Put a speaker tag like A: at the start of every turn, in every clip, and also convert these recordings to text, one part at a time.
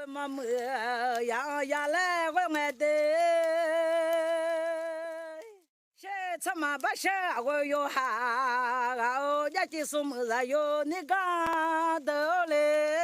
A: 我么么呀呀来，我爱的，谁他妈不是我有哈？哦，年纪数么人哟，你干的嘞？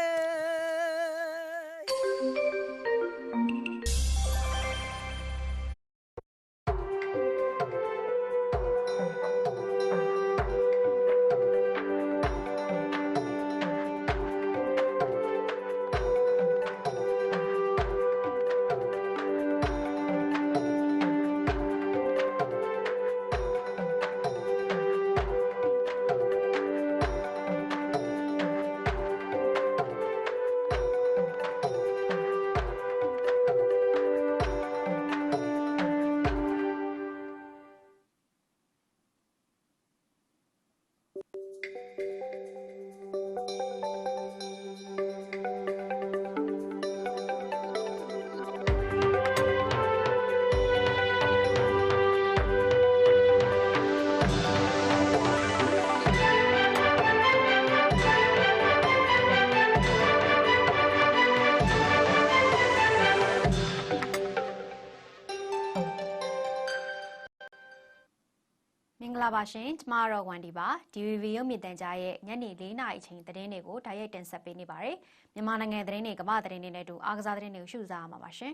B: ရှင်ကျမကတော့ဝန်ဒီပါ DVB ရုပ်မြင်သံကြားရဲ့ညနေ၄နာရီအချိန်သတင်းတွေကိုဓာတ်ရိုက်တင်ဆက်ပေးနေပါတယ်မြန်မာနိုင်ငံသတင်းတွေကမ္ဘာသတင်းတွေနဲ့အတူအားကစားသတင်းတွေကိုရှုစားရမှာပါရှင်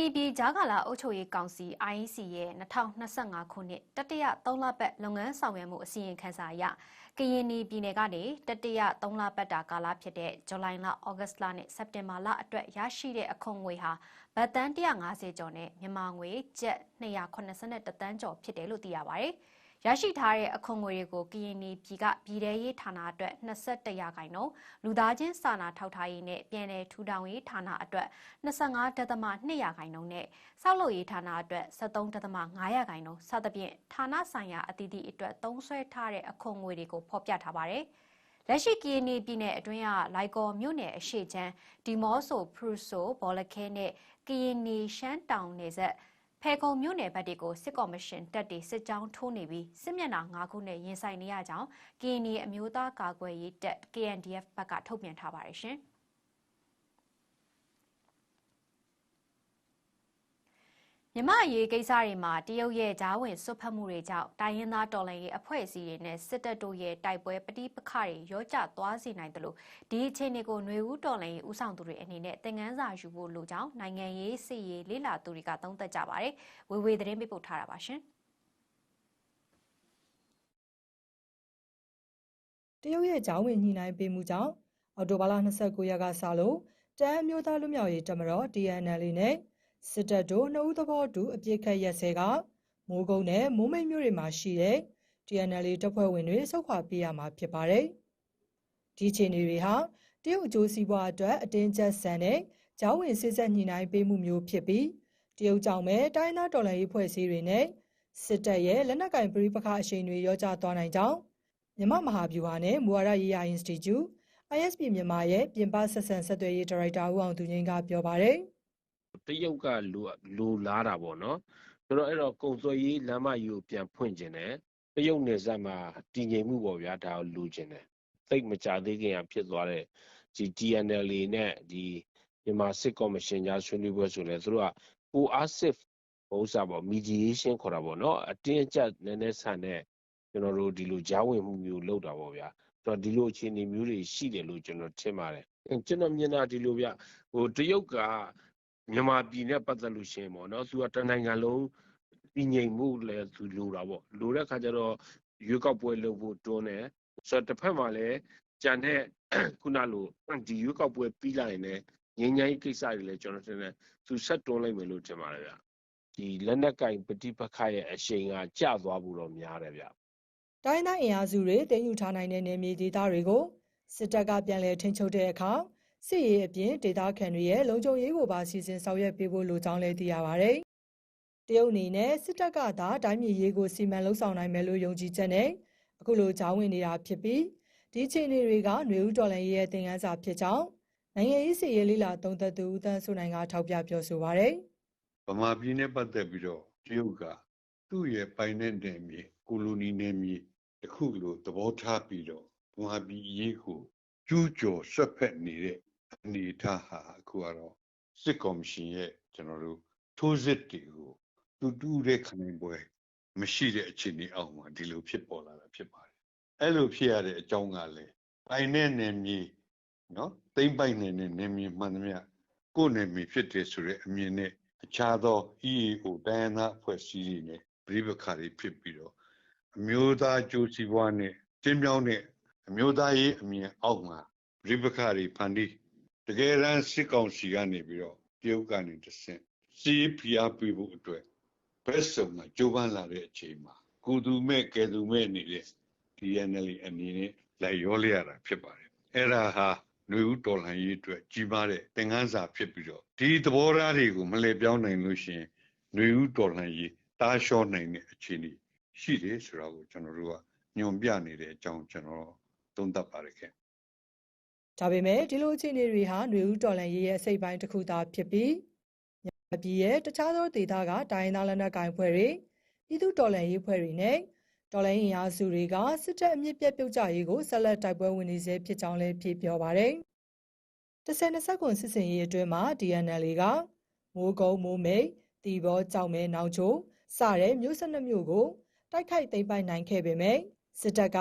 B: နီပြည်ဂျာကာလာအုပ်ချုပ်ရေးကောင်စီ IEC ရဲ့2025ခုနှစ်တတိယ3လပတ်လုပ်ငန်းဆောင်ရွက်မှုအစီရင်ခံစာအရကရင်နီပြည်နယ်ကနေတတိယ3လပတ်တာကာလဖြစ်တဲ့ဇူလိုင်လဩဂတ်လနဲ့စက်တင်ဘာလအတွက်ရရှိတဲ့အခွန်ငွေဟာဗတ်တန်း150ကျော်နဲ့မြန်မာငွေကျပ်281တန်းကျော်ဖြစ်တယ်လို့သိရပါတယ်။ ရရှိထားတဲ့အခွန်ငွေတွေကိုကရင်နီပြည်ကပြည်ထရေးဌာနအတွက်21ရာခိုင်နှုန်းလူသားချင်းစာနာထောက်ထားရေးနဲ့ပြည်내ထူထောင်ရေးဌာနအတွက်25.2ရာခိုင်နှုန်းနဲ့စောက်လုပ်ရေးဌာနအတွက်73.5ရာခိုင်နှုန်းစသဖြင့်ဌာနဆိုင်ရာအသီးသီးအတွက်သုံးစွဲထားတဲ့အခွန်ငွေတွေကိုဖော်ပြထားပါတယ်။လက်ရှိကီယနီပြည်နယ်အတွင်းကလိုက်ကော်မြို့နယ်အရှိချမ်းဒီမော့ဆိုဖရူဆိုဘောလခဲနဲ့ကရင်နီရှမ်းတောင်နယ်ဆက် ဖဲခုံမြို့နယ်ဘက်တွေကိုစစ်ကော်မရှင်တပ်တွေစစ်ကြောင်းထိုးနေပြီးစစ်မျက်နှာ၅ခုနဲ့ရင်ဆိုင်နေရကြောင်းကရင်နီအမျိုးသားကာကွယ်ရေးတပ် KNDF ဘက်ကထုတ်ပြန်ထားပါတယ်ရှင် မြမအရေးကိစ္စတွေမှာတရုတ်ရဲ့ဂျားဝင်ဆွတ်ဖက်မှုတွေကြောင့်တိုင်းရင်းသားတော်လှန်ရေးအဖွဲ့အစည်းတွေနဲ့စစ်တပ်တို့ရဲ့တိုက်ပွဲပဋိပက္ခတွေရောကျသွားစေနိုင်တယ်လို့ဒီအခြေအနေကိုຫນွေဦးတော်လှန်ရေးဦးဆောင်သူတွေအနေနဲ့သင်ခန်းစာယူဖို့လိုကြောင်းနိုင်ငံရေးစစ်ရေးလေ့လာသူတွေကသုံးသပ်ကြပါတယ်။ဝေဝေသတင်းပေးပို့ထားတာပါရှင်။
C: တရုတ်ရဲ့ကြောင်းဝင်ညှိနှိုင်းပေးမှုကြောင့်အော်တိုဘာလ29ရက်ကစလို့တအန်းမျိုးသားလူမျိုးရေးတမတော် TNL နဲ့ စစ်တပ်တို့နှုတ်သဘောတူအပြစ်ခတ်ရက်စဲကမိုးကုတ်နဲ့မိုးမိတ်မြို့တွေမှာရှိတဲ့ TNL တပ်ဖွဲ့ဝင်တွေစုခွာပြေးရမှာဖြစ်ပါတယ်။ဒီအခြေအနေတွေဟာတရုတ်အကျိုးစီးပွားအတွက်အတင်းကျပ်ဆန်တဲ့ကြောင်းဝင်စစ်ဆက်ညှိနှိုင်းပေးမှုမျိုးဖြစ်ပြီးတရုတ်ကြောင့်ပဲတိုင်းသားတော်လှန်ရေးဖွဲ့စည်းတွေနဲ့စစ်တပ်ရဲ့လက်နက်ကင်ပရိပခအရှိန်တွေရောကျသွားနိုင်ကြောင်းမြမမဟာဗျူဟာနဲ့မူဝါဒရေးရာ Institute ISP မြန်မာရဲ့ပြင်ပဆက်ဆံဆက်သွယ်ရေးဒါရိုက်တာဦးအောင်သူငိမ့်ကပြောပါတယ်
D: တရုတ်ကလိုလိုလားတာပေါ့နော်ဆိုတော့အဲ့တော့ကုံသွယ်ရေးလမ်းမကြီးကိုပြန်ဖွင့်ခြင်းတယ်တရုတ်နယ်စပ်မှာတည်ငြိမ်မှုပေါ့ဗျာဒါကိုလိုချင်တယ်သိပ်မကြသေးခင်ကဖြစ်သွားတဲ့ဒီ TNL နဲ့ဒီမြန်မာစစ်ကော်မရှင်ကြားဆွေးနွေးပွဲဆိုလဲသူတို့ကပိုအားစစ်ဥစ္စာပေါ့ mediation ခေါ်တာပေါ့နော်အတင်းအကျပ်နည်းနည်းဆန်တဲ့ကျွန်တော်တို့ဒီလိုကြားဝင်မှုမျိုးလုပ်တာပေါ့ဗျာဆိုတော့ဒီလိုအခြေအနေမျိုးတွေရှိတယ်လို့ကျွန်တော်ထင်ပါတယ်ကျွန်တော်မြင်တာဒီလိုဗျဟိုတရုတ်က မြန်မာပြည်နဲ့ပတ်သက်လို့ရှိရင်ပေါ့နော်သူကတနိုင်ငံလုံးပြည်ငြိမ်မှုလည်းသူလိုတာပေါ့လိုတဲ့ခါကျတော့ရွေးကောက်ပွဲလုပ်ဖို့တွန်းတယ်ဆိုတော့တစ်ဖက်မှာလည်းကြံတဲ့ခုနလိုဒီရွေးကောက်ပွဲပြီးလိုက်ရင်လည်းငင်းငိုင်းကိစ္စတွေလည်းကျွန်တော်ထင်တယ်သူဆက်တွန်းလိုက်မယ်လို့ထင်ပါတယ်ဗျဒီလက်နက်ကင်ပဋိပက္ခရဲ့အရှိန်ကကျသွားဖို့တော့များတယ်ဗျ။
C: တိုင်းသားအင်အားစုတွေတင်ယူထားနိုင်တဲ့နယ်မြေဒေသတွေကိုစစ်တပ်ကပြန်လည်ထိန်းချုပ်တဲ့အခါ စစ်ရေးအပြင်ဒေသခံတွေရဲ့လုံခြုံရေးကိုပါစီစဉ်ဆောင်ရွက်ပေးဖို့လိုကြောင်းလည်းသိရပါတယ်။တရုတ်အနေနဲ့စစ်တပ်ကသာတိုင်းပြည်ရေးကိုစီမံလှုပ်ဆောင်နိုင်မယ်လို့ယုံကြည်ချက်နဲ့အခုလိုကြောင်းဝင်နေတာဖြစ်ပြီးဒီအခြေအနေတွေကຫນွေဦးတော်လှန်ရေးရဲ့သင်ခန်းစာဖြစ်ကြောင်းနိုင်ငံရေးစီရေးလေးလာသုံးသက်သူဦးသန်းစုနိုင်ကထောက်ပြပြောဆိုပါရယ်
E: ဗမာပြည်နဲ့ပတ်သက်ပြီးတော့တရုတ်ကသူ့ရဲ့ပိုင်တဲ့နယ်မြေကိုလိုနီနယ်မြေတစ်ခုလိုသဘောထားပြီးတော့ဗမာပြည်အရေးကိုကျူးကျော်ဆွတ်ဖက်နေတဲ့ အနေအထားဟာအခုကတော့စစ်ကော်မရှင်ရဲ့ကျွန်တော်တို့ထိုးစစ်တွေကိုတူတူတဲ့ခနိုင်ပွဲမရှိတဲ့အခြေအနေအောက်မှာဒီလိုဖြစ်ပေါ်လာတာဖြစ်ပါတယ်အဲ့လိုဖြစ်ရတဲ့အကြောင်းကလည်းပိုင်တဲ့နယ်မြေနော်သိမ့်ပိုင်နေတဲ့နယ်မြေမှန်သမျှကိုယ်နယ်မြေဖြစ်တယ်ဆိုတဲ့အမြင်နဲ့အခြားသော EAO တိုင်းနာဖွဲ့စည်းတွေနဲ့ပြည်ပခါတွေဖြစ်ပြီးတော့အမျိုးသားကြိုးစီးပွားနဲ့ကျင်းပြောင်းတဲ့အမျိုးသားရေးအမြင်အောက်မှာပြည်ပခါတွေဖန်တီး တကယ်တမ်းစစ်ကောင်စီကနေပြီးတော့တရုတ်ကနေတဆင့်စီးပြားပေးဖို့အတွက်ဘက်ဆောင်ကကြိုးပမ်းလာတဲ့အချိန်မှာကုသူမဲ့ကယ်သူမဲ့နေတဲ့ DNL အနေနဲ့လိုက်ရောလျရတာဖြစ်ပါတယ်အဲ့ဒါဟာလူဦးတော်လှန်ရေးအတွက်ကြီးမားတဲ့သင်ခန်းစာဖြစ်ပြီးတော့ဒီသဘောထားတွေကိုမလဲပြောင်းနိုင်လို့ရှိရင်လူဦးတော်လှန်ရေးတားလျှော့နိုင်တဲ့အခြေအနေရှိတယ်ဆိုတာကိုကျွန်တော်တို့ကညွန်ပြနေတဲ့အကြောင်းကျွန်တော်သုံးသပ်ပါတယ်ခင်
C: ဒါပေမဲ့ဒီလိုအခြေအနေတွေဟာຫນွေဦးတော်လန်ရေးရဲ့အစိတ်ပိုင်းတစ်ခုသာဖြစ်ပြီးမြန်မာပြည်ရဲ့တခြားသောဒေသကတိုင်းရင်းသားလက်နက်ကိုင်ဖွဲ့တွေပြည်သူတော်လှန်ရေးဖွဲ့တွေနဲ့တော်လှန်ရေးအင်အားစုတွေကစစ်တပ်အမြင့်ပြတ်ပြုတ်ကြရေးကိုဆက်လက်တိုက်ပွဲဝင်နေစေဖြစ်ကြောင်းလည်းဖြေပြောပါတယ်။တစ်ဆယ်နှစ်ဆက်ကွန်စစ်စင်ရေးအတွင်းမှာ DNL ကမိုးကုံမိုးမိတ်တီဘောကြောက်မဲနောင်ချိုစတဲ့မြို့၁၂မြို့ကိုတိုက်ခိုက်သိမ်းပိုက်နိုင်ခဲ့ပေမဲ့စစ်တပ်က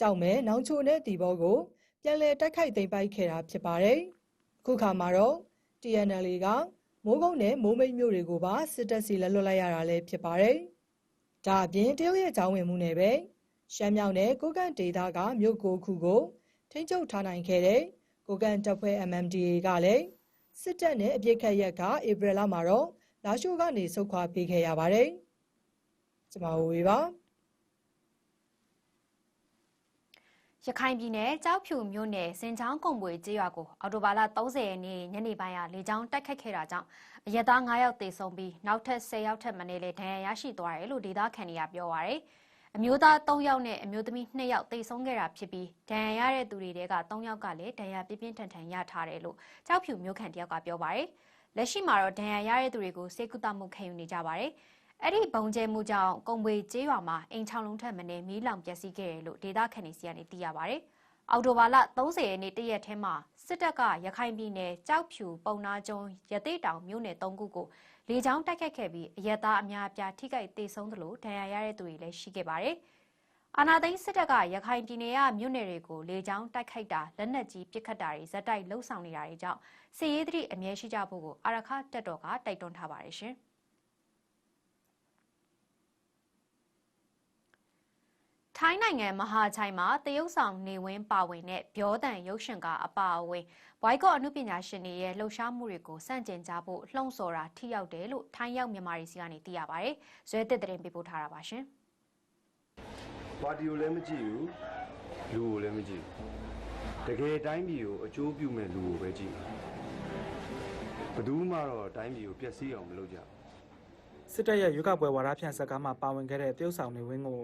C: ကြောက်မဲနောင်ချိုနဲ့တီဘောကို ပြန်လည်တိုက်ခိုက်သိမ်းပိုက်ခဲ့တာဖြစ်ပါတယ်။အခုခါမှာတော့ TNL ကမိုးကုတ်နဲ့မိုးမိတ်မြို့တွေကိုပါစစ်တပ်စီလက်လွတ်လိုက်ရတာလည်းဖြစ်ပါတယ်။ဒါအပြင်တရုတ်ရဲ့ကြောင်းဝင်မှုနဲ့ပဲရှမ်းမြောက်နဲ့ကိုကန့်ဒေသကမြို့ကိုခုကိုထိန်းချုပ်ထားနိုင်ခဲ့တဲ့ကိုကန့်တပ်ဖွဲ့ MMDA ကလည်းစစ်တပ်နဲ့အပြစ်ခတ်ရက်ကဧပြီလမှာတော့လာရှိုးကနေဆုတ်ခွာပေးခဲ့ရပါတယ်။ကျွန်မဝေပါ
B: ရခိုင်ပြည်နယ်ကြောက်ဖြူမြို့နယ်စင်ချောင်းကုံပွေကျေးရွာကိုအော်တိုဘာလ30ရက်နေ့ညနေပိုင်းကလေကြောင်းတိုက်ခတ်ခဲ့တာကြောင့်အရက်သား9ယောက်သေဆုံးပြီးနောက်ထပ်10ယောက်ထပ်မံလေဒဏ်ရာရရှိသွားတယ်လို့ဒေသခံတွေကပြောပါရယ်အမျိုးသား3ယောက်နဲ့အမျိုးသမီး2ယောက်သေဆုံးခဲ့တာဖြစ်ပြီးဒဏ်ရာရတဲ့သူတွေတဲက3ယောက်ကလည်းဒဏ်ရာပြင်းပြင်းထန်ထန်ရထားတယ်လို့ကြောက်ဖြူမြို့ခံတယောက်ကပြောပါရယ်လက်ရှိမှာတော့ဒဏ်ရာရတဲ့သူတွေကိုစေကုသမှုခံယူနေကြပါရယ် အဲ့ဒီဘုံကျဲမှုကြောင့်ကုံပွေကျေးရွာမှာအိမ်ချောင်းလုံးထက်မင်းမီးလောင်ပျက်စီးခဲ့တယ်လို့ဒေသခံတွေစီကနေသိရပါဗျ။အော်တိုဘာလ30ရက်နေ့တရက်ထဲမှာစစ်တပ်ကရခိုင်ပြည်နယ်ကြောက်ဖြူပုံနာကျုံရသေးတောင်မြို့နယ်၃ခုကိုလေကြောင်းတိုက်ခတ်ခဲ့ပြီးအရက်သားအများအပြားထိခိုက်ဒေဆုံးသလိုဒဏ်ရာရတဲ့သူတွေလည်းရှိခဲ့ပါတယ်။အာနာသိန်းစစ်တပ်ကရခိုင်ပြည်နယ်ကမြို့နယ်တွေကိုလေကြောင်းတိုက်ခိုက်တာလက်နက်ကြီးပစ်ခတ်တာတွေဇက်တိုက်လှုပ်ဆောင်နေတာတွေကြောင့်စစ်ရေးသတိအမြဲရှိကြဖို့ကိုအာရခတက်တော်ကတိုက်တွန်းထားပါတယ်ရှင်။ ထိုင်းနိုင်ငံမဟာချိုင်မှာတရုတ်ဆောင်နေဝင်းပါဝင်တဲ့ဗျောတန်ရုပ်ရှင်ကားအပါအဝင်ဘွိုက်ကော့အမှုပညာရှင်တွေရဲ့လှုပ်ရှားမှုတွေကိုစန့်ကျင်ကြဖို့လှုံ့ဆော်တာထိရောက်တယ်လို့ထိုင်းရောက်မြန်မာတွေစီကနေသိရပါဗျ။ဇွဲတစ်တဲ့ပေးပို့ထားတာပါရှင်။
F: ပါတီကိုလည်းမကြည့်ဘူးလူကိုလည်းမကြည့်ဘူးတကယ်တိုင်းပြည်ကိုအကျိုးပြုမဲ့လူကိုပဲကြည့်ဘယ်သူမှတော့တိုင်းပြည်ကိုပျက်စီးအောင်မလုပ်ကြဘူး
G: စစ်တပ်ရဲ့ရွေးကောက်ပွဲဝါဒဖြန့်စကားမှာပါဝင်ခဲ့တဲ့တရုတ်ဆောင်နေဝင်းကို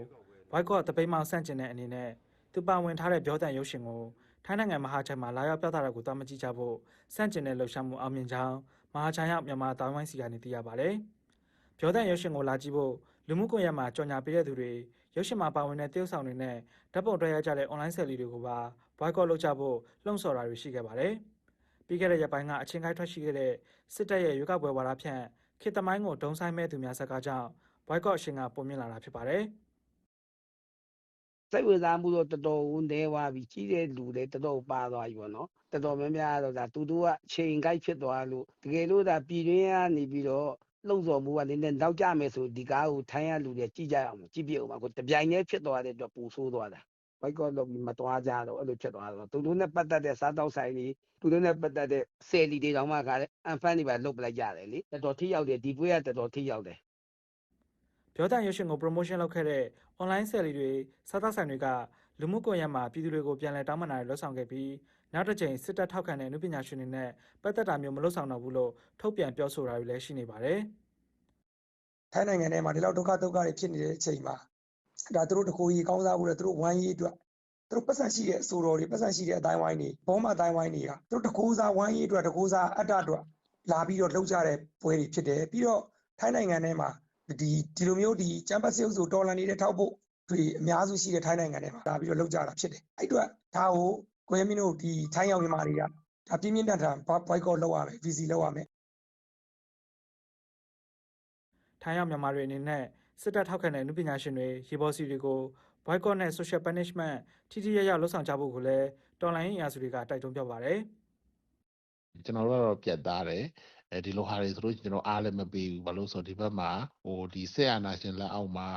G: ဘွိုက်ကော့တပိတ်မောင်ဆန့်ကျင်တဲ့အနေနဲ့သူပါဝင်ထားတဲ့ပြောတန်ရုပ်ရှင်ကိုထိုင်းနိုင်ငံမဟာချိုင်မှာလာရောက်ပြသတာကိုသွားမကြည့်ကြဖို့ဆန့်ကျင်တဲ့လှုပ်ရှားမှုအောင်မြင်ကြောင်းမဟာချိုင်ရောက်မြန်မာတာဝန်ရှိကနေသိရပါတယ်။ပြောတန်ရုပ်ရှင်ကိုလာကြည့်ဖို့လူမှုကွန်ရက်မှာကြော်ညာပေးတဲ့သူတွေရုပ်ရှင်မှာပါဝင်တဲ့တရုတ်ဆောင်တွေနဲ့ဓာတ်ပုံတွေ့ရကြတဲ့ online ဆယ်လီတွေကိုပါဘွိုက်ကော့လုပ်ကြဖို့လှုံ့ဆော်တာတွေရှိခဲ့ပါတယ်။ပြီးခဲ့တဲ့ရက်ပိုင်းကအချင်းခိုင်းထွက်ရှိခဲ့တဲ့စစ်တပ်ရဲ့ရွေးကောက်ပွဲဝါဒဖြန့်ခေတ်သမိုင်းကိုဒုံဆိုင်မဲ့သူများဇက်ကားကြောင့်ဘွိုက်ကော့အရှင်ကပုံမြင်လာတာဖြစ်ပါတယ်။
H: စိတ်ဝင်စားမှုတော့တော်တော်ကိုနည်းသွားပြီကြီးတဲ့လူတွေတော်တော်ပါသွားပြီပေါ့နော်တော်တော်များများတော့ဒါသူတို့ကချိန်ကိုက်ဖြစ်သွားလို့တကယ်လို့ဒါပြည်တွင်းကနေပြီးတော့လှုပ်ဆော်မှုကလည်းနောက်ကျမယ်ဆိုဒီကားကိုထိုင်းရလူတွေကြည့်ကြအောင်ကြည့်ပြအောင်ပါကိုတပြိုင်တည်းဖြစ်သွားတဲ့အတွက်ပူဆိုးသွားတာဘိုက်ကော့လုပ်ပြီးမသွားကြတော့အဲ့လိုဖြစ်သွားတော့သူတို့နဲ့ပတ်သက်တဲ့စားတောက်ဆိုင်တွေသူတို့နဲ့ပတ်သက်တဲ့ဆယ်လီတွေတောင်မှခါတဲ့အန်ဖန်တွေပါလုတ်ပလိုက်ကြတယ်လေတော်တော်ထိရောက်တယ်ဒီပွဲကတော်တော်ထိရောက်တယ်
G: ပြောတန်ရုပ်ရှင်ကို promotion လုပ်ခဲ့တဲ့ online ဆယ်လီတွေစားသောက်ဆိုင်တွေကလူမှုကွန်ရက်မှာပြည်သူတွေကိုပြန်လည်တောင်းပန်တာတွေလှုပ်ဆောင်ခဲ့ပြီးနောက်တစ်ကြိမ်စစ်တပ်ထောက်ခံတဲ့အမှုပညာရှင်တွေနဲ့ပတ်သက်တာမျိုးမလုပ်ဆောင်တော့ဘူးလို့ထုတ်ပြန်ပြောဆိုတာတွေလည်းရှိနေပါတယ်။
I: ထိုင်းနိုင်ငံထဲမှာဒီလောက်ဒုက္ခဒုက္ခတွေဖြစ်နေတဲ့အချိန်မှာဒါသူတို့တကိုယ်ကြီးကောင်းစားဖို့လဲသူတို့ဝမ်းရေးအတွက်သူတို့ပတ်စံရှိတဲ့အဆိုတော်တွေပတ်စံရှိတဲ့အတိုင်းဝိုင်းတွေဘောမအတိုင်းဝိုင်းတွေကသူတို့တကိုးစားဝမ်းရေးအတွက်တကိုးစားအတ္တအတွက်လာပြီးတော့လှုပ်ကြတဲ့ပွဲတွေဖြစ်တယ်ပြီးတော့ထိုင်းနိုင်ငံထဲမှာ ဒီဒီလိုမျိုးဒီချမ်ပတ်စစ်အုပ်စုတော်လန်နေတဲ့ထောက်ဖို့တွေအများစုရှိတဲ့ထိုင်းနိုင်ငံထဲမှာလာပြီးတော့လောက်ကြတာဖြစ်တယ်အဲ့အတွက်ဒါကိုကိုရမင်းတို့ဒီထိုင်းရောက်မြန်မာတွေကဒါပြင်းပြင်းထန်ထန် boycott လုပ်ရမယ် VC လုပ်ရမယ်
G: ထိုင်းရောက်မြန်မာတွေအနေနဲ့စစ်တပ်ထောက်ခံတဲ့နုပညာရှင်တွေရေဘော်စီတွေကို boycott နဲ့ social punishment ထိထိရရလှုပ်ဆောင်ကြဖို့ကိုလည်းတော်လိုင်းအင်အားစုတွေကတိုက်တွန်းပြောပါတယ်
J: ကျွန်တော်တို့ကတော့ပြတ်သားတယ် အဲဒီလိုဟာတွေဆိုလို့ကျွန်တော်အားလည်းမပေးဘူးဘာလို့ဆိုတော့ဒီဘက်မှာဟိုဒီဆက်အာနာရှင်လက်အောက်မှာ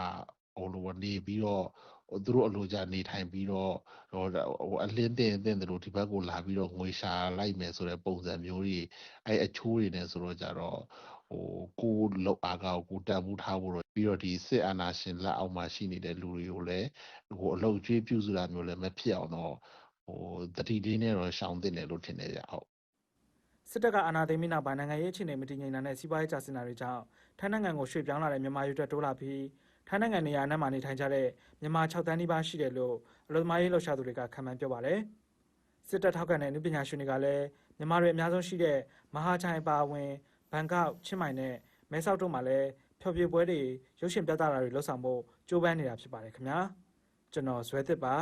J: ဟိုလိုနေပြီးတော့ဟိုသူတို့အလိုကြနေထိုင်ပြီးတော့ဟိုဟိုအလင်းတင်တင်တယ်လို့ဒီဘက်ကိုလာပြီးတော့ငွေရှာလိုက်မယ်ဆိုတဲ့ပုံစံမျိုးတွေအဲအချိုးတွေနဲ့ဆိုတော့ကြတော့ဟိုကိုလောက်အားကောကိုတန်ဖိုးထားဖို့တော့ပြီးတော့ဒီစစ်အာဏာရှင်လက်အောက်မှာရှိနေတဲ့လူတွေကိုလည်းဟိုအလုတ်ကျွေးပြုစုတာမျိုးလည်းမဖြစ်အောင်တော့ဟိုတတိလေးနဲ့တော့ရှောင်တင်တယ်လို့ထင်တယ်ကြဟုတ်
G: စစ်တပ်ကအာဏာသိမ်းပြီးနောက်ပိုင်းနိုင်ငံရေးအခြေအနေမတည်ငြိမ်တာနဲ့စီးပွားရေးကျဆင်းတာတွေကြောင့်ထိုင်းနိုင်ငံကိုရွှေ့ပြောင်းလာတဲ့မြန်မာရွှေ့တိုးလာပြီးထိုင်းနိုင်ငံနေရာအနှံ့မှာနေထိုင်ကြတဲ့မြန်မာ6တန်းနီးပါးရှိတယ်လို့အလို့သမားရေးလှုပ်ရှားသူတွေကခန့်မှန်းပြောပါတယ်စစ်တပ်ထောက်ခံတဲ့နုပညာရှင်တွေကလည်းမြန်မာတွေအများဆုံးရှိတဲ့မဟာချိုင်အပါအဝင်ဘန်ကောက်ချင်းမိုင်နဲ့မဲဆောက်တို့မှာလည်းဖျော်ဖြေပွဲတွေရုပ်ရှင်ပြသတာတွေလှုပ်ဆောင်ဖို့ကြိုးပမ်းနေတာဖြစ်ပါတယ်ခင်ဗျာကျွန်တော်ဇွဲသစ်ပါ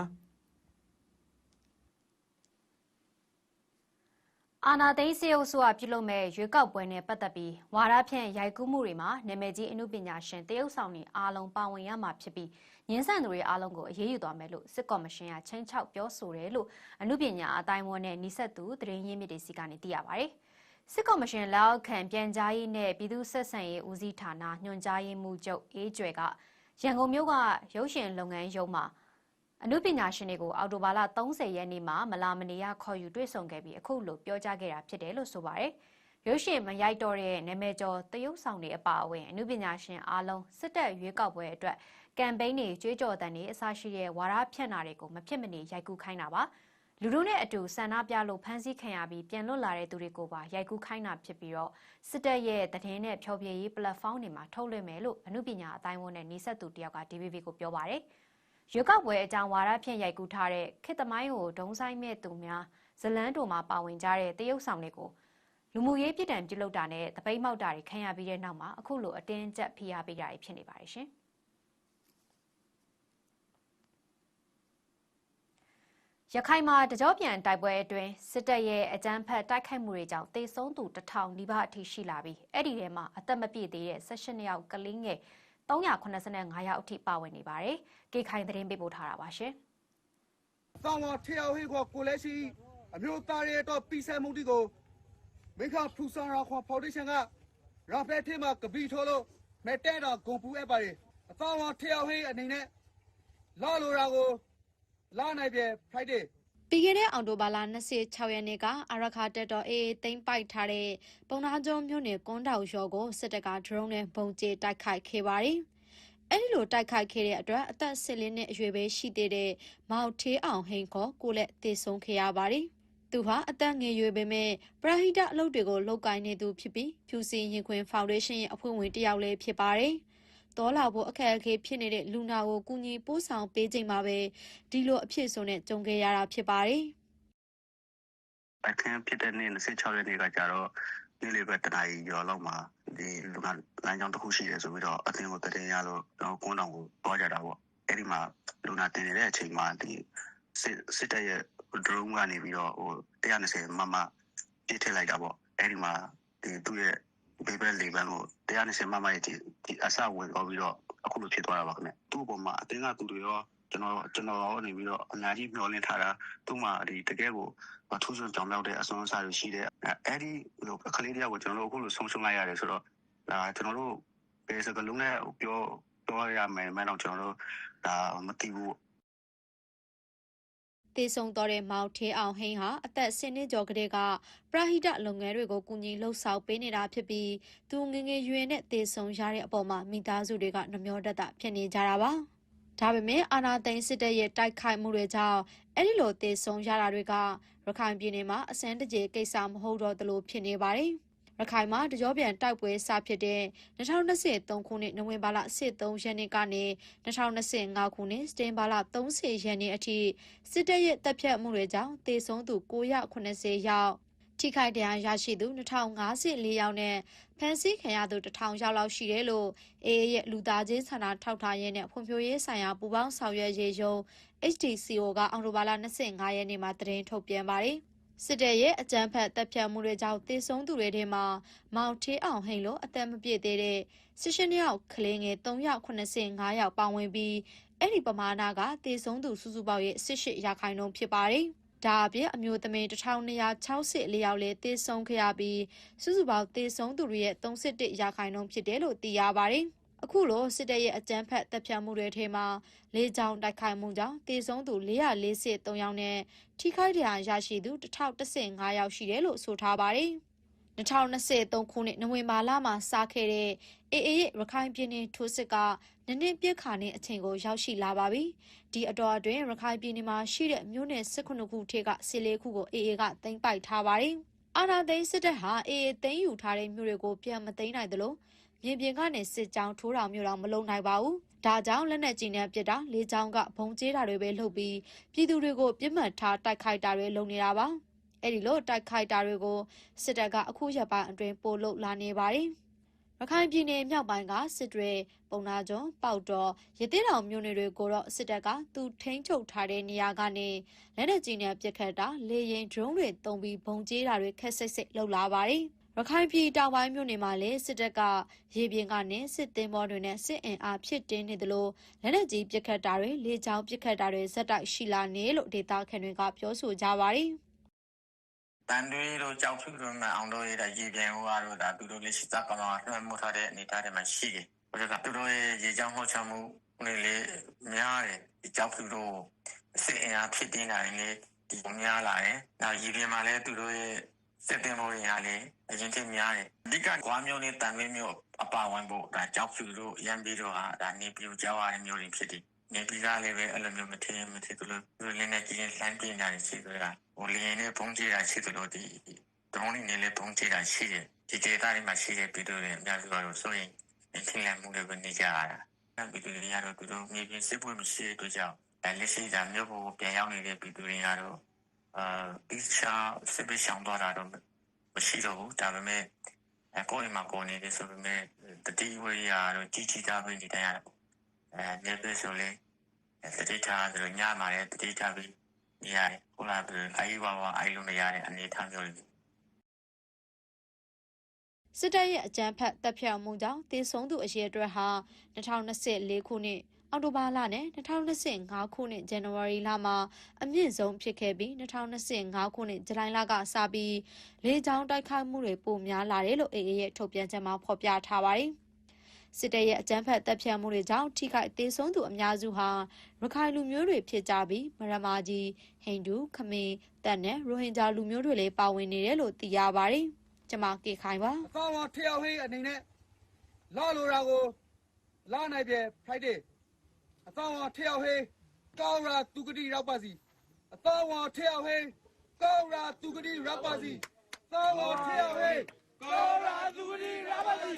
B: အာနာသိန်းစေအုပ်စုကပြုလုပ်မဲ့ရွေးကောက်ပွဲနဲ့ပတ်သက်ပြီးဝါဒဖြန့်ရိုက်ကူးမှုတွေမှာနာမည်ကြီးအမှုပညာရှင်တရုတ်ဆောင်တွေအားလုံးပါဝင်ရမှာဖြစ်ပြီးညင်းဆန်သူတွေအားလုံးကိုအရေးယူသွားမယ်လို့စစ်ကော်မရှင်ကချင်းချောက်ပြောဆိုတယ်လို့အမှုပညာအတိုင်းအဝန်နဲ့နှိဆက်သူသတင်းရင်းမြစ်တွေစီကနေသိရပါတယ်။စစ်ကော်မရှင်လက်အောက်ခံပြန်ကြားရေးနဲ့ပြည်သူ့ဆက်ဆံရေးဦးစီးဌာနညွှန်ကြားရေးမှူးချုပ်အေးကျွဲကရန်ကုန်မြို့ကရုပ်ရှင်လုပ်ငန်းရုံးမှာ အနုပညာရှင်တွေကိုအော်တိုဘာလ30ရက်နေ့မှာမလာမနေရခေါ်ယူတွေ့ဆုံခဲ့ပြီးအခုလိုပြောကြားခဲ့တာဖြစ်တယ်လို့ဆိုပါတယ်။ရုပ်ရှင်မရိုက်တော့တဲ့နာမည်ကျော်တရုတ်ဆောင်တွေအပါအဝင်အနုပညာရှင်အားလုံးစစ်တပ်ရွေးကောက်ပွဲအတွက်ကမ်ပိန်းတွေကြွေးကြော်တန်တွေအစရှိတဲ့ဝါဒဖြန့်တာတွေကိုမဖြစ်မနေရိုက်ကူးခိုင်းတာပါ။လူတို့နဲ့အတူဆန္ဒပြလို့ဖမ်းဆီးခံရပြီးပြန်လွတ်လာတဲ့သူတွေကိုပါရိုက်ကူးခိုင်းတာဖြစ်ပြီးတော့စစ်တပ်ရဲ့သတင်းနဲ့ဖျော်ဖြေရေး platform တွေမှာထုတ်လွှင့်မယ်လို့အနုပညာအတိုင်းအဝန်နဲ့နှိဆက်သူတယောက်က DVB ကိုပြောပါတယ်။ ရွေးကောက်ပွဲအကြောင်းဝါဒဖြန့်ရိုက်ကူးထားတဲ့ခေတ်သမိုင်းကိုဒုံဆိုင်မဲ့သူများဇလန်းတိုမှာပါဝင်ကြတဲ့တရုတ်ဆောင်တွေကိုလူမှုရေးပြည်တံပြုလုပ်တာနဲ့တပိတ်မောက်တာတွေခံရပြီးတဲ့နောက်မှာအခုလိုအတင်းကျပ်ဖိအားပေးတာတွေဖြစ်နေပါတယ်ရှင်ရခိုင်မှာတကြောပြန်တိုက်ပွဲအတွင်းစစ်တပ်ရဲ့အကြမ်းဖက်တိုက်ခိုက်မှုတွေကြောင့်တေဆုံးသူတထောင်နီးပါးအထိရှိလာပြီးအဲ့ဒီထဲမှာအသက်မပြည့်သေးတဲ့16ယောက်ကလေးငယ် 385ယောက်အထိပါဝင်နေပါတယ်။ကေခိုင်သတင်းပေးပို့ထားတာပါရှင်
K: တောင်ပေါ်ထေအောင်ဟေးခေါ်ကိုလဲရှိအမျိုးသားရဲ့တော့ပီဆဲမှုတီကိုမိခဖူဆန်ရာခေါ်ဖော်ဒေးရှင်းကရာဖက်ထေမှာကပီထိုးလို့မဲတဲ့တော့ဂုံပူအပ်ပါတယ်အတောင်ပေါ်ထေအောင်ဟေးအနေနဲ့လာလိုရာကိုလာနိုင်ပြဖိုက်တယ်။
B: ပြီးခဲ့တဲ့အောက်တိုဘာလ26ရက်နေ့ကအာရခါတက်တော်အေးသိမ်းပိုက်ထားတဲ့ပုံနာကျုံမြို့နယ်ကွန်းတောင်ရော်ကိုစစ်တပ်ကဒရုန်းနဲ့ပုံကျဲတိုက်ခိုက်ခဲ့ပါတယ်။အဲဒီလိုတိုက်ခိုက်ခဲ့တဲ့အတွက်အသက်၁၄နှစ်အရွယ်ပဲရှိသေးတဲ့မောက်ထေးအောင်ဟိန်ခေါ်ကိုလက်တေဆုံးခဲ့ရပါတယ်။သူဟာအသက်ငယ်ရွယ်ပေမဲ့ပရဟိတအလုပ်တွေကိုလုပ်ကိုင်နေသူဖြစ်ပြီးဖြူစင်ရင်ခွင်ဖောင်ဒေးရှင်းရဲ့အဖွဲ့ဝင်တစ်ယောက်လည်းဖြစ်ပါတယ်။ တော်လာဖို့အခက်အခဲဖြစ်နေတဲ့လူနာကိုကူညီပို့ဆောင်ပေးချိန်မှာပဲဒီလိုအဖြစ်ဆိုနဲ့ကြုံခဲ့ရတာဖြစ်ပါတယ်။
L: အခင်းဖြစ်တဲ့နေ့26ရက်နေ့ကကြတော့နေ့လေးပဲတနားရီကျော်လောက်မှာဒီလူကလမ်းကြောင်းတစ်ခုရှိတယ်ဆိုပြီးတော့အသင်းကိုတည်ရလို့ကျွန်တော်ကွန်းတောင်ကိုတွားကြတာပေါ့အဲ့ဒီမှာလူနာတင်နေတဲ့အချိန်မှာဒီစစ်စစ်တပ်ရဲ့ drone ကနေပြီးတော့ဟို120မမပြစ်ထည့်လိုက်တာပေါ့အဲ့ဒီမှာဒီသူ့ရဲ့ ဘေဘယ်လေးဘန်ကို120မမရဲ့ဒီဒီအဆဝင်တော့ပြီးတော့အခုလိုဖြစ်သွားတာပါခင်ဗျသူ့ဘုံမှာအတင်းကသူတွေရောကျွန်တော်ကျွန်တော်ရောနေပြီးတော့အများကြီးမျှော်လင့်ထားတာသူ့မှာဒီတကယ်ကိုမထူးဆွကြောင်မြောက်တဲ့အစွမ်းအစားတွေရှိတယ်အဲ့ဒီလိုအခလေးတယောက်ကိုကျွန်တော်တို့အခုလိုဆုံးရှုံးလိုက်ရတယ်ဆိုတော့ဒါကျွန်တော်တို့ဘယ်စကလုံးနဲ့ပြောပြောရမယ်မတော့ကျွန်တော်တို့ဒါမသိဘူး
B: တေဆုံတော်တဲ့မောင်ထေးအောင်ဟိန်းဟာအသက်10နှစ်ကျော်ကလေးကပရဟိတလုပ်ငန်းတွေကိုကူညီလှုပ်ဆောင်ပေးနေတာဖြစ်ပြီးသူငငယ်ရွယ်နဲ့တေဆုံရတဲ့အပေါ်မှာမိသားစုတွေကနှမျောတတ်တာဖြစ်နေကြတာပါဒါပေမဲ့အာနာသိန်းစစ်တပ်ရဲ့တိုက်ခိုက်မှုတွေကြောင့်အဲ့ဒီလိုတေဆုံရတာတွေကရခိုင်ပြည်နယ်မှာအစမ်းတကြေကိစ္စမဟုတ်တော့သလိုဖြစ်နေပါတယ် ရခိုင်မှာတကြောပြန်တိုက်ပွဲစဖြစ်တဲ့2023ခုနှစ်နိုဝင်ဘာလ23ရက်နေ့ကနေ2025ခုနှစ်စတင်ဘာလ30ရက်နေ့အထိစစ်တပ်ရဲ့တပ်ဖြတ်မှုတွေကြောင့်တေဆုံးသူ980ယောက်
M: ထိခိုက်ဒဏ်ရာရရှိသူ2054ယောက်နဲ့ဖမ်းဆီးခံရသူ1000ယောက်လောက်ရှိတယ်လို့အေအေရဲ့လူသားချင်းစာနာထောက်ထားရေးနဲ့ဖွံ့ဖြိုးရေးဆိုင်ရာပူးပေါင်းဆောင်ရွက်ရေးယုံ HDCO ကအောက်တိုဘာလ25ရက်နေ့မှာသတင်းထုတ်ပြန်ပါတယ်။ စစ်တပ်ရဲ့အကြမ်းဖက်တပ်ဖြတ်မှုတွေကြောင့်တေဆုံးသူတွေထဲမှာမောင်ထေးအောင်ဟိန်လိုအသက်မပြည့်သေးတဲ့18ယောက်ကလေးငယ်3ယောက်85ယောက်ပါဝင်ပြီးအဲ့ဒီပမာဏကတေဆုံးသူစုစုပေါင်းရဲ့18ရာခိုင်နှုန်းဖြစ်ပါတယ်။ဒါအပြင်အမျိုးသမီး1264ယောက်လည်းတေဆုံးခဲ့ရပြီးစုစုပေါင်းတေဆုံးသူတွေရဲ့31ရာခိုင်နှုန်းဖြစ်တယ်လို့သိရပါတယ်။ အခုလိုစစ်တပ်ရဲ့အကြမ်းဖက်တပ်ဖြတ်မှုတွေထဲမှာလေးချောင်းတိုက်ခိုက်မှုကြောင့်တေဆုံးသူ443ယောက်နဲ့ထိခိုက်ဒဏ်ရာရရှိသူ1015ယောက်ရှိတယ်လို့ဆိုထားပါတယ်။2023ခုနှစ်နိုဝင်ဘာလမှာစခဲ့တဲ့အေအေရဲ့ရခိုင်ပြည်နယ်ထိုးစစ်ကနည်းနည်းပြက်ခါနေအချိန်ကိုရောက်ရှိလာပါပြီ။ဒီအတော်အတွင်းရခိုင်ပြည်နယ်မှာရှိတဲ့မြို့နယ်18ခုထဲက14ခုကိုအေအေကသိမ်းပိုက်ထားပါတယ်။အာနာသိန်းစစ်တပ်ဟာအေအေသိမ်းယူထားတဲ့မြို့တွေကိုပြန်မသိမ်းနိုင်သလို မြေပြင်ကနေစစ်ကြောင်းထိုးတော်မျိုးတော့မလုံနိုင်ပါဘူး။ဒါကြောင့်လက်နက်ကြီးနဲ့ပစ်တာလေကြောင်းကဘုံကျဲတာတွေပဲလုပ်ပြီးပြည်သူတွေကိုပြစ်မှတ်ထားတိုက်ခိုက်တာတွေလုပ်နေတာပါ။အဲ့ဒီလိုတိုက်ခိုက်တာတွေကိုစစ်တပ်ကအခုရက်ပိုင်းအတွင်းပို့လုလာနေပါတယ်။ရခိုင်ပြည်နယ်မြောက်ပိုင်းကစစ်တွေပုံနာကျွန်းပေါက်တော်ရသေးတောင်မြို့နယ်တွေကိုတော့စစ်တပ်ကသူထိန်းချုပ်ထားတဲ့နေရာကနေလက်နက်ကြီးနဲ့ပစ်ခတ်တာလေရင် drone တွေတုံးပြီးဘုံကျဲတာတွေခက်ဆစ်ဆစ်လှုပ်လာပါတယ်။ ရခိုင်ပြည်တောင်ပိုင်းမြို့နယ်မှာလည်းစစ်တပ်ကရေပြင်ကနေစစ်သင်းဘောတွေနဲ့စစ်အင်အားဖြစ်တင်းနေသလိုလက်နက်ကြီးပစ်ခတ်တာတွေလေကြောင်းပစ်ခတ်တာတွေဇက်တိုက်ရှိလာနေလို့ဒေသခံတွေကပြောဆိုကြပါတယ်။
N: တန်တွေးတို့ကြောက်ဖြူတို့မှအောင်တို့ရဲ့ရေပြန်ဟိုကတော့ဒါသူတို့လေးစစ်တပ်ကောင်လွှမ်းမိုးထားတဲ့အနေအထားတွေမှာရှိတယ်။ဟိုကသူတို့ရဲ့ရေကြောင်းဟောချမှုနေလေများတယ်ဒီကြောက်ဖြူတို့စစ်အင်အားဖြစ်တင်းတာလေဒီများလာတယ်။နောက်ရေပြန်မှာလည်းသူတို့ရဲ့စစ်တင်မိုးတွေကလည်း အရင်ကများတယ်။အဓိကကွာမျိုးနဲ့တန်မင်းမျိုးအပါဝင်ဖို့ဒါကြောက်ဖြူတို့ရန်ပြီးတော့ဟာဒါနေပြူကြောက်ရတဲ့မျိုးတွေဖြစ်တယ်။နေပြည်ကလည်းပဲအဲ့လိုမျိုးမထင်မထင်သူတို့သူလည်းနဲ့ကြီးလှမ်းပြနေတာရှိသေးတာဟိုလင်းနဲ့ပုံကြည့်တာရှိသလိုဒီဒရုန်းတွေနဲ့လည်းပုံကြည့်တာရှိတယ်ဒီဒေတာတွေမှာရှိတဲ့ပြည်သူတွေအများစုကတော့ဆိုရင်ထင်လန့်မှုတွေပဲနေကြရတာနောက်ပြည်သူတွေကတော့သူတို့မြေပြင်စစ်ပွဲမရှိတဲ့အတွက်ကြောင့်အဲလက်ရှိတာမြို့ပေါ်ပြန်ရောက်နေတဲ့ပြည်သူတွေကတော့အာအစ်ချာစစ်ပေးဆောင်တော့တာတော့ မရှိတော့ဘူးဒါပေမဲ့အကိုအိမ်မှာကိုနေတယ်ဆိုပေမဲ့တတိဝရိယတော့ကြီးကြီးသားပဲနေတိုင်းရတယ်အဲနေပဲဆိုလေတတိထားဆိုညမှာလည်းတတိထားပြီးနေရတယ်ဟိုလာပြီးအိုင်ဝါဝါအိုင်လို့မရတဲ့အနေအထားမျိုးတွေ
M: စစ်တပ်ရဲ့အကြမ်းဖက်တပ်ဖြတ်မှုကြောင့်တေဆုံးသူအရေအတွက်ဟာ2024ခုနှစ် အောက်တိုဘာလနဲ့2025ခုနှစ်ဇန်နဝါရီလမှာအမြင့်ဆုံးဖြစ်ခဲ့ပြီး2025ခုနှစ်ဇူလိုင်လကစပြီးလေကြောင်းတိုက်ခိုက်မှုတွေပိုများလာတယ်လို့အေအေရဲ့ထုတ်ပြန်ချက်မှာဖော်ပြထားပါတယ်။စစ်တပ်ရဲ့အကြမ်းဖက်တပ်ဖြတ်မှုတွေကြောင့်ထိခိုက်ဒေဆုံးသူအများစုဟာရခိုင်လူမျိုးတွေဖြစ်ကြပြီးမရမာကြီးဟိန္ဒူခမင်းတပ်နဲ့ရိုဟင်ဂျာလူမျိုးတွေလည်းပါဝင်နေတယ်လို့သိရပါတယ်။ကျွန်မကေခိုင်ပါ
K: အကောင်တော်ထရောက်ဟေးအနေနဲ့လာလိုတာကိုလာနိုင်ပြ Friday အကောင်တော်ထရောက်ဟေးကောင်းရာသူကတိရောက်ပါစီအကောင်တော်ထရောက်ဟေးကောင်းရာသူကတိရောက်ပါစီကောင်းတော်ထရောက်ဟေးကောင်းရာသူကတိရောက်ပါစီ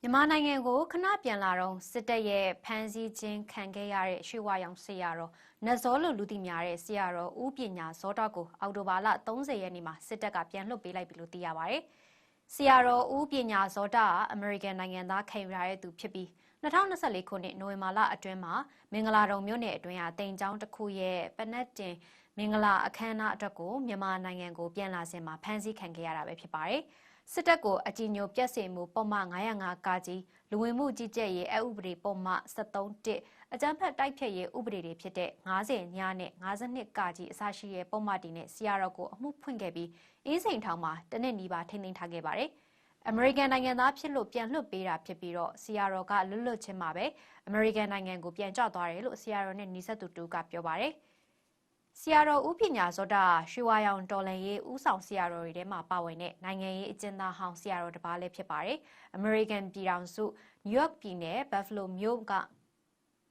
B: မြန်မာနိုင်ငံကိုခဏပြန်လာတော့စစ်တပ်ရဲ့ဖမ်းဆီးခြင်းခံခဲ့ရတဲ့ရွှေဝါရောင်ဆရာတော်နတ်ဇောလို့လူသိများတဲ့ဆရာတော်ဦးပညာဇောတော်ကိုအောက်တိုဘာလ30ရက်နေ့မှာစစ်တပ်ကပြန်လွှတ်ပေးလိုက်ပြီလို့သိရပါဗျ။ဆရာတော်ဦးပညာဇောတာကအမေရိကန်နိုင်ငံသားခံယူရတဲ့သူဖြစ်ပြီး 2024ခုနှစ်နိုဝင်ဘာလအတွင်းမှာမင်္ဂလာတုံမြို့နယ်အတွင်းကတိမ်ကျောင်းတစ်ခုရဲ့ပနက်တင်မင်္ဂလာအခမ်းအနားအတွက်ကိုမြန်မာနိုင်ငံကိုပြန်လာစဉ်မှာဖမ်းဆီးခံခဲ့ရတာပဲဖြစ်ပါတယ်။စစ်တပ်ကိုအကြည်ညိုပြက်စင်မှုပုံမှန်905ကကြီးလူဝင်မှုကြီးကြပ်ရေးအဥပဒေပုံမှန်73အကြမ်းဖက်တိုက်ဖြတ်ရေးဥပဒေတွေဖြစ်တဲ့90ညနဲ့52ကကြီးအစရှိတဲ့ပုံမှန်တီနဲ့ဆီယာရော့ကိုအမှုဖွင့်ခဲ့ပြီးအင်းစိန်ထောင်မှာတနစ်နီးပါထိန်းသိမ်းထားခဲ့ပါတယ်။ အမေရိကန်နိုင်ငံသားဖြစ်လို့ပြန်လွှတ်ပေးတာဖြစ်ပြီးတော့ဆီယာရော့ကလွတ်လွတ်ချင်းမှာပဲအမေရိကန်နိုင်ငံကိုပြန်ကြွသွားတယ်လို့ဆီယာရော့နဲ့နီးစပ်သူတူကပြောပါတယ်။ဆီယာရောဦးပညာဇောတာရွှေဝါရောင်တော်လန်ရေးဦးဆောင်ဆီယာရောတွေထဲမှာပါဝင်တဲ့နိုင်ငံရေးအကျဉ်းသားဟောင်းဆီယာရောတစ်ပါးလည်းဖြစ်ပါတယ်။ American ပြည်ထောင်စုနယူးယောက်ပြည်နယ်ဘတ်ဖလိုမြို့က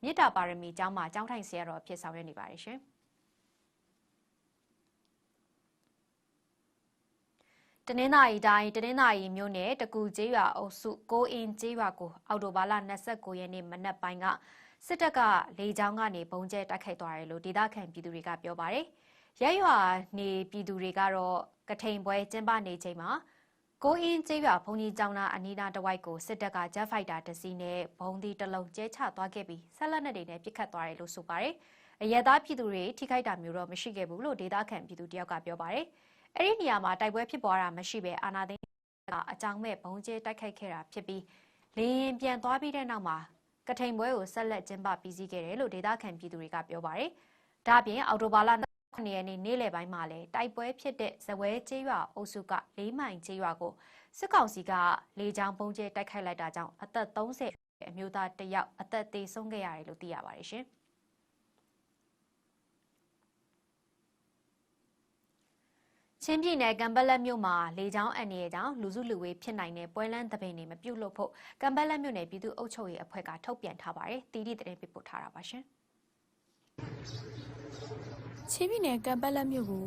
B: မြစ်တာပါရမီကျောင်းမှာကျောင်းထိုင်ဆီယာရောဖြစ်ဆောင်ရွက်နေပါတယ်ရှင်။ တနင်္သာရီတိုင်းတနင်္သာရီမြို့နယ်တကူကျေးရွာအုပ်စုကိုအင်းကျေးရွာကိုအော်တိုဘာလ29ရက်နေ့မနက်ပိုင်းကစစ်တပ်ကလေကြောင်းကနေပုံကျဲတိုက်ခိုက်သွားတယ်လို့ဒေသခံပြည်သူတွေကပြောပါတယ်။ရက်ရွာနေပြည်သူတွေကတော့ကထိန်ပွဲကျင်းပနေချိန်မှာကိုအင်းကျေးရွာဘုံကြီးကျောင်းသားအနီးနားတစ်ဝိုက်ကိုစစ်တပ်ကဂျက်ဖိုက်တာတစ်စီးနဲ့ဘုံဒီတစ်လုံးကျဲချသွားခဲ့ပြီးဆက်လက်နဲ့တွေနဲ့ပစ်ခတ်သွားတယ်လို့ဆိုပါတယ်။အရက်သားပြည်သူတွေထိခိုက်တာမျိုးတော့မရှိခဲ့ဘူးလို့ဒေသခံပြည်သူတယောက်ကပြောပါတယ်။ အဲ့ဒီနေရာမှာတိုက်ပွဲဖြစ်ပွားတာမရှိဘဲအာနာသိန်းကအကြောင်းမဲ့ဘုံကျဲတိုက်ခိုက်ခဲ့တာဖြစ်ပြီးလင်းရင်ပြန်သွားပြီးတဲ့နောက်မှာကထိန်ပွဲကိုဆက်လက်ကျင်းပပြီးစီးခဲ့တယ်လို့ဒေသခံပြည်သူတွေကပြောပါတယ်။ဒါ့အပြင်အော်တိုဘာလ9ရက်နေ့နေ့လယ်ပိုင်းမှာလည်းတိုက်ပွဲဖြစ်တဲ့ဇဝဲကျေးရွာအုပ်စုက၄မိုင်ကျေးရွာကိုစစ်ကောင်စီကလေကြောင်းပုံကျဲတိုက်ခိုက်လိုက်တာကြောင့်အသက်30အမျိုးသားတစ်ယောက်အသက်သေဆုံးခဲ့ရတယ်လို့သိရပါတယ်ရှင်။ ချင်းပြည်နယ်ကံပက်လက်မြို့မှာလေကြောင်းအန်ရရဲ့ကြောင့်လူစုလူဝေးဖြစ်နိုင်တဲ့ပွဲလန်းသဘင်တွေမပြုတ်လို့ဖို့ကံပက်လက်မြို့နယ်ပြည်သူ့အုပ်ချုပ်ရေးအဖွဲ့ကထုတ်ပြန်ထားပါတယ်။တီတီသတင်းပေးပို့ထားတာပါရှင်။
O: ချင်းပြည်နယ်ကံပတ်လက်မြို့ကို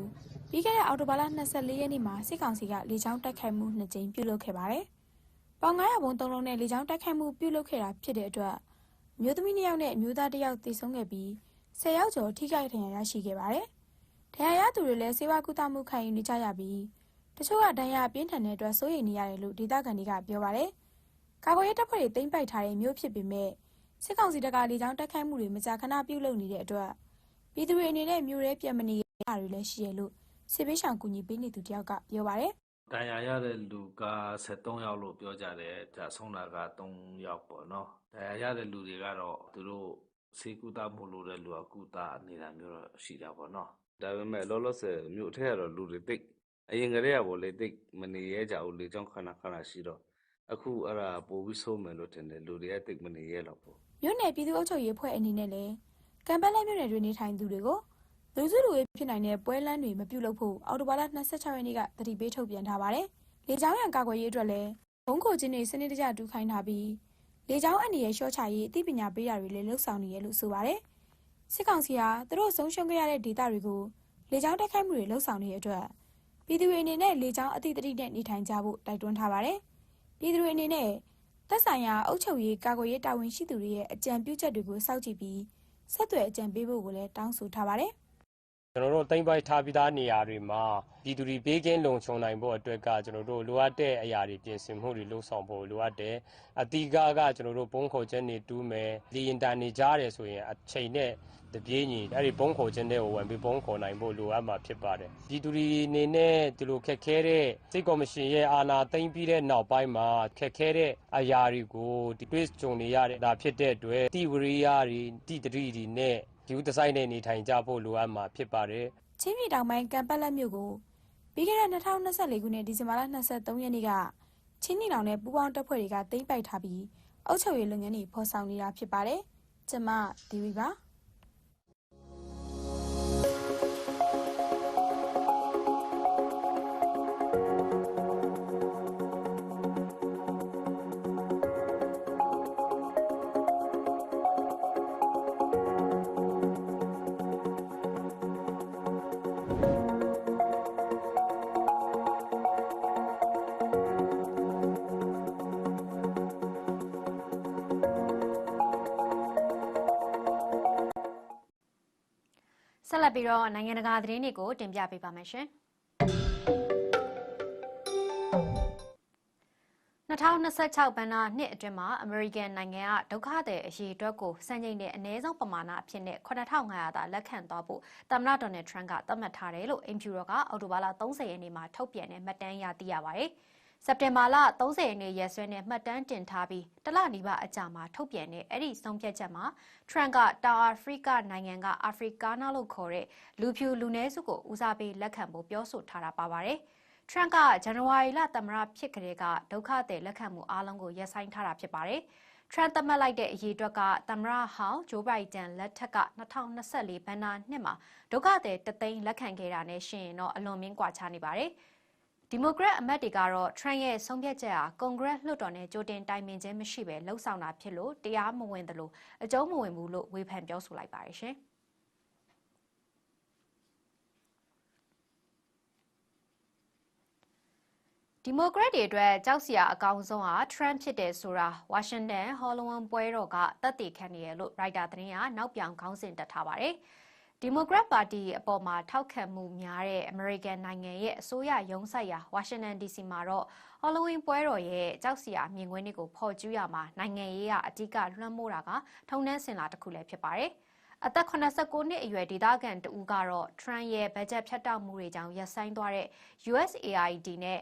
O: ပြီးခဲ့တဲ့အောက်တိုဘာလ24ရက်နေ့မှာစစ်ကောင်စီကလေကြောင်းတိုက်ခိုက်မှုနှစ်ကြိမ်ပြုလုပ်ခဲ့ပါတယ်။ပေါင်900ဘုံသုံးလုံးနဲ့လေကြောင်းတိုက်ခိုက်မှုပြုလုပ်ခဲ့တာဖြစ်တဲ့အတွက်အမျိုးသမီး2ယောက်နဲ့အမျိုးသား1ယောက်သေဆုံးခဲ့ပြီး10ယောက်ကျော်ထိခိုက်ဒဏ်ရာရရှိခဲ့ပါတယ်။ ဒဏ်ရာရသူတွေလည်းစေဝါကူတာမှုခံယူနေကြရပြီးတချို့ကဒဏ်ရာပြင်းထန်တဲ့အတွက်စိုးရိမ်နေရတယ်လို့ဒေသခံတွေကပြောပါတယ်။ကာကွယ်ရေးတပ်ဖွဲ့တွေတင်ပိုက်ထားတဲ့မြို့ဖြစ်ပေမဲ့စစ်ကောင်စီတပ်ကလေကြောင်းတိုက်ခိုက်မှုတွေမကြာခဏပြုလုပ်နေတဲ့အတွက်ပြည်သူတွေအနေနဲ့မြို့ရဲပြန်မနေရတာတွေလည်းရှိရလို့စစ်ပေးဆောင်ကူညီပေးနေသူတယောက်ကပြောပါတယ်
P: တန်ရာရတဲ့လူက73ယောက်လို့ပြောကြတယ်ဒါဆုံးတာက3ယောက်ပေါ့နော်တန်ရာရတဲ့လူတွေကတော့သူတို့စေကူတာမှုလို့တဲ့လူကကူတာနေတာမျိုးတော့ရှိတာပေါ့နော် ဒါပေမဲ့လောလောဆယ်မြို့ထဲကတော့လူတွေတိတ်အရင်ကတည်းကပေါ့လေတိတ်မနေရဲကြဘူးလေကြောင်းခဏခဏရှိတော့အခုအဲ့ဒါပိုပြီးဆိုးမယ်လို့ထင်တယ်လူတွေကတိတ်မနေရဲတော့ဘူး။
O: မြို့နယ်ပြည်သူ့အုပ်ချုပ်ရေးအဖွဲ့အနေနဲ့လည်းကံပက်လက်မြို့နယ်တွင်နေထိုင်သူတွေကိုလူစုလူဝေးဖြစ်နိုင်တဲ့ပွဲလမ်းတွေမပြုလုပ်ဖို့အော်တိုဘာလ26ရက်နေ့ကတတိပေးထုတ်ပြန်ထားပါတယ်။လေကြောင်းရန်ကာကွယ်ရေးအတွက်လည်းဘုံခိုချင်းတွေစနစ်တကျတူခိုင်းထားပြီးလေကြောင်းအန္တရာယ်လျှော့ချရေးအသိပညာပေးတာတွေလည်းလှုပ်ဆောင်နေရလို့ဆိုပါတယ်။ စစ်ကောင်စီဟာသူတို့ဆုံးရှုံးခဲ့ရတဲ့ဒေသတွေကိုလေကြောင်းတိုက်ခိုက်မှုတွေလှုပ်ဆောင်နေတဲ့အတွက်ပြည်သူတွေအနေနဲ့လေကြောင်းအသိတတိနဲ့နေထိုင်ကြဖို့တိုက်တွန်းထားပါတယ်။ပြည်သူတွေအနေနဲ့သက်ဆိုင်ရာအုပ်ချုပ်ရေးကာကွယ်ရေးတာဝန်ရှိသူတွေရဲ့အကြံပြုချက်တွေကိုစောင့်ကြည့်ပြီးဆက်သွယ်အကြံပေးဖို့ကိုလည်းတောင်းဆိုထားပါတယ်။
Q: ကျွန်တော်တို့တိမ့်ပိုက်ထားပြီးသားနေရာတွေမှာပြည်သူတွေဘေးကင်းလုံခြုံနိုင်ဖို့အတွက်ကကျွန်တော်တို့လိုအပ်တဲ့အရာတွေပြင်ဆင်မှုတွေလှုပ်ဆောင်ဖို့လိုအပ်တယ်အတိကကကျွန်တော်တို့ဘုံခေါ်ချက်နေတူးမယ်လီရင်တန်နေကြတယ်ဆိုရင်အချိန်နဲ့တပြေးညီအဲ့ဒီဘုံခေါ်ချက်တွေကိုဝင်ပြီးဘုံခေါ်နိုင်ဖို့လိုအပ်မှာဖြစ်ပါတယ်ပြည်သူတွေအနေနဲ့ဒီလိုခက်ခဲတဲ့စိတ်ကော်မရှင်ရဲ့အာဏာသိမ်းပြီးတဲ့နောက်ပိုင်းမှာခက်ခဲတဲ့အရာတွေကိုဒီတွေ့ကြုံနေရတဲ့ဒါဖြစ်တဲ့အတွက်တိဝရိယတွေတိတတိတွေနဲ့ ယူတဆိုင်နဲ့နေထိုင်ကြဖို့လိုအပ်မှာဖြစ်ပါတယ်
O: ချင်းပြည်တောင်ပိုင်းကံပက်လက်မြို့ကိုပြီးခဲ့တဲ့2024ခုနှစ်ဒီဇင်ဘာလ23ရက်နေ့ကချင်းနီလောင်နဲ့ပူးပေါင်းတပ်ဖွဲ့တွေကသိမ်းပိုက်ထားပြီးအုပ်ချုပ်ရေးလုပ်ငန်းတွေဖော်ဆောင်နေတာဖြစ်ပါတယ်။ကျမဒီဝီပါ။
B: ပြီးတော့နိုင်ငံတကာသတင်းတွေကိုတင်ပြပေးပါမယ်ရှင်။2026ဘဏ္ဍာနှစ်အတွင်းမှာအမေရိကန်နိုင်ငံကဒုက္ခသည်အရေးအတွက်ကိုစံချိန်နဲ့အနည်းဆုံးပမာဏအဖြစ်နဲ့9500သာလက်ခံသွားဖို့သမ္မတဒေါ်နယ်ထရန့်ကသတ်မှတ်ထားတယ်လို့အင်ဖြူတော်ကအော်တိုဘာလ30ရက်နေ့မှာထုတ်ပြန်တဲ့မှတ်တမ်းရသိရပါတယ်။ စက်တင်ဘာလ30ရက်နေ့ရက်စွဲနဲ့မှတ်တမ်းတင်ထားပြီးတလနီးပါးအကြာမှာထုတ်ပြန်တဲ့အဲ့ဒီဆုံးဖြတ်ချက်မှာထရန့်ကတောင်အာဖရိကနိုင်ငံကအာဖရိကာနာလို့ခေါ်တဲ့လူဖြူလူနည်းစုကိုဦးစားပေးလက်ခံဖို့ပြောဆိုထားတာပါပါတယ်။ Trump ကဇန်နဝါရီလသမ္မတဖြစ်ကလေးကဒုက္ခသည်လက်ခံမှုအားလုံးကိုရပ်ဆိုင်းထားတာဖြစ်ပါတယ်။ Trump သတ်မှတ်လိုက်တဲ့အရေးအတွက်ကသမ္မတဟောင်းဂျိုးဘိုင်ဒန်လက်ထက်က2024ဘဏ္ဍာနှစ်မှာဒုက္ခသည်တသိန်းလက်ခံခဲ့တာနဲ့ရှင်ရင်တော့အလွန်မင်းကွာခြားနေပါတယ်။ ဒီမိုကရက်အမတ်တွေကတော့ Trump ရဲ့ဆုံးဖြတ်ချက်ဟာကွန်ဂရက်လွှတ်တော်နဲ့ကြိုတင်တိုင်ပင်ခြင်းမရှိဘဲလှုပ်ဆောင်တာဖြစ်လို့တရားမဝင်သလိုအကျုံးမဝင်ဘူးလို့ဝေဖန်ပြောဆိုလိုက်ပါတယ်ရှင်။ဒီမိုကရက်တွေအတွက်ကြောက်စရာအကောင်းဆုံးဟာ Trump ဖြစ်တယ်ဆိုတာဝါရှင်တန်ဟော်လဝမ်ပွဲတော်ကသက်သေခံနေရလို့ရိုက်တာသတင်းကနောက်ပြောင်ခေါင်းစဉ်တက်ထားပါတယ်။ ဒီမိုကရက်ပါတီအပေါ်မှာထောက်ခံမှုများတဲ့အမေရိကန်နိုင်ငံရဲ့အစိုးရရုံးဆိုင်ရာဝါရှင်တန် DC မှာတော့ဟော်လဝင်းပွဲတော်ရဲ့ကြောက်စရာမြင်ကွင်းတွေကိုဖော်ကျူးရမှာနိုင်ငံရေးကအဓိကလွှမ်းမိုးတာကထုံနှန်းစင်လာတစ်ခုလည်းဖြစ်ပါတယ်။အသက်89နှစ်အရွယ်ဒေသခံတဦးကတော့ Trump ရဲ့ဘတ်ဂျက်ဖြတ်တောက်မှုတွေကြောင့်ရပ်ဆိုင်းသွားတဲ့ USAID နဲ့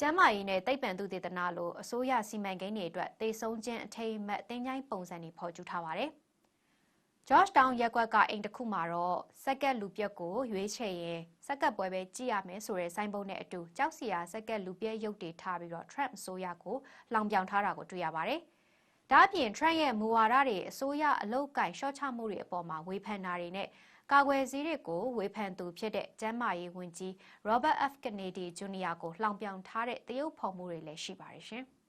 B: ကျန်းမာရေးနဲ့သိပ္ပံသုတေသနလိုအစိုးရစီမံကိန်းတွေအတွက်သေဆုံးခြင်းအထိမ်းအမှတ်တင်ကြိုင်းပုံစံတွေဖော်ကျူးထားပါတယ်။ Georgetown ရက်ကွက်ကအိမ်တစ်ခုမှာတော့စက်ကက်လူပြက်ကိုရွေးချယ်ရင်စက်ကက်ပွဲပဲကြည့်ရမယ်ဆိုတဲ့ဆိုင်းဘုတ်နဲ့အတူကြောက်စရာစက်ကက်လူပြက်ရုပ်တွေထားပြီးတော့ Trump အစိုးရကိုလောင်ပြောင်ထားတာကိုတွေ့ရပါတယ်။ဒါ့အပြင် Trump ရဲ့မူဝါဒတွေအစိုးရအလုတ်ကင်ရှော့ချမှုတွေအပေါ်မှာဝေဖန်တာတွေနဲ့ကာကွယ်စည်းတွေကိုဝေဖန်သူဖြစ်တဲ့ကျန်းမာရေးဝန်ကြီး Robert F. Kennedy Jr. ကိုလောင်ပြောင်ထားတဲ့တရုတ်ဖော်မှုတွေလည်းရှိပါတယ်ရှင်။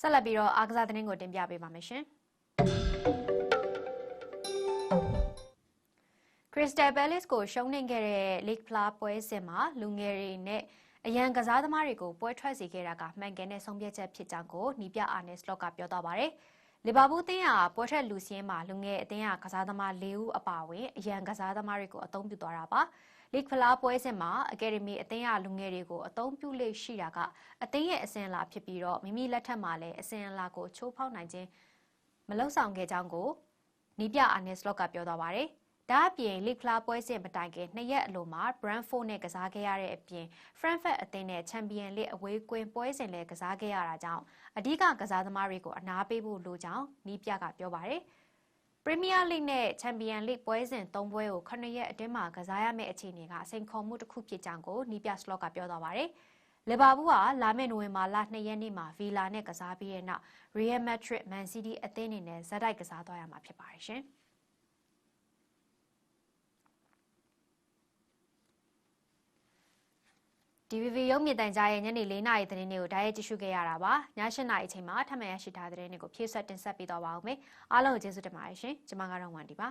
B: ဆက်လက်ပြီးတော့အားကစားသတင်းကိုတင်ပြပေးပါမယ်ရှင်။ Crystal Palace ကိုရှုံးနိမ့်ခဲ့တဲ့ League Plus ပွဲစဉ်မှာလူငယ်တွေနဲ့အရန်ကစားသမားတွေကိုပွဲထွက်စေခဲ့တာကမှန်ကန်တဲ့ဆုံးဖြတ်ချက်ဖြစ်ကြောင်းကိုနီးပြအာနယ်စလော့ကပြောသွားပါတယ်။လီဗာပူးအသင်းဟာပွဲထွက်လူစင်းမှာလူငယ်အသင်းကကစားသမား၄ဦးအပါအဝင်အရန်ကစားသမားတွေကိုအသုံးပြုသွားတာပါ။ လစ်ဖလားပွဲစဉ်မှာအကယ်ဒမီအသင်းရလူငယ်တွေကိုအသုံးပြုလေ့ရှိတာကအသင်းရဲ့အစဉ်အလာဖြစ်ပြီးတော့မိမိလက်ထက်မှာလည်းအစဉ်အလာကိုချိုးဖောက်နိုင်ခြင်းမလုံဆောင်ခဲ့ကြောင်းကိုနီးပြအာနယ်စလော့ကပြောသွားပါတယ်။ဒါအပြင်လစ်ဖလားပွဲစဉ်မတိုင်ခင်နှစ်ရက်အလိုမှာ Brentford နဲ့ကစားခဲ့ရတဲ့အပြင် Frankfurt အသင်းနဲ့ Champions League အဝေးကွင်းပွဲစဉ်လည်းကစားခဲ့ရတာကြောင့်အဓိကကစားသမားတွေကိုအနားပေးဖို့လိုကြောင်းနီးပြကပြောပါတယ်။ ပရီးမီးယားလိနဲ့ချန်ပီယံလိပွဲစဉ်၃ပွဲကို9ရက်အတွင်းမှာကစားရမယ့်အခြေအနေကစိန်ခေါ်မှုတစ်ခုဖြစ်ကြောင်းကိုနီးပြစလော့ကပြောသွားပါတယ်။လီဗာပူးကလာမယ့်နိုဝင်ဘာလ2ရက်နေ့မှာဗီလာနဲ့ကစားပြီးတဲ့နောက် Real Madrid, Man City အသင်းတွေနဲ့ဇက်တိုက်ကစားသွားရမှာဖြစ်ပါတယ်ရှင်။ DVB ရုပ်မြင်သံကြားရဲ့ညနေ၄နာရီသတင်းတွေကိုဓာတ်ရိုက်ကြည့်ရှုခဲ့ရတာပါည၈နာရီအချိန်မှာထပ်မံရရှိထားတဲ့သတင်းတွေကိုဖြည့်ဆွတ်တင်ဆက်ပေးတော့ပါဦးမယ်အားလုံးကိုကျေးဇူးတင်ပါတယ်ရှင်ကျွန်မကတော့ဝန်ဒီပါ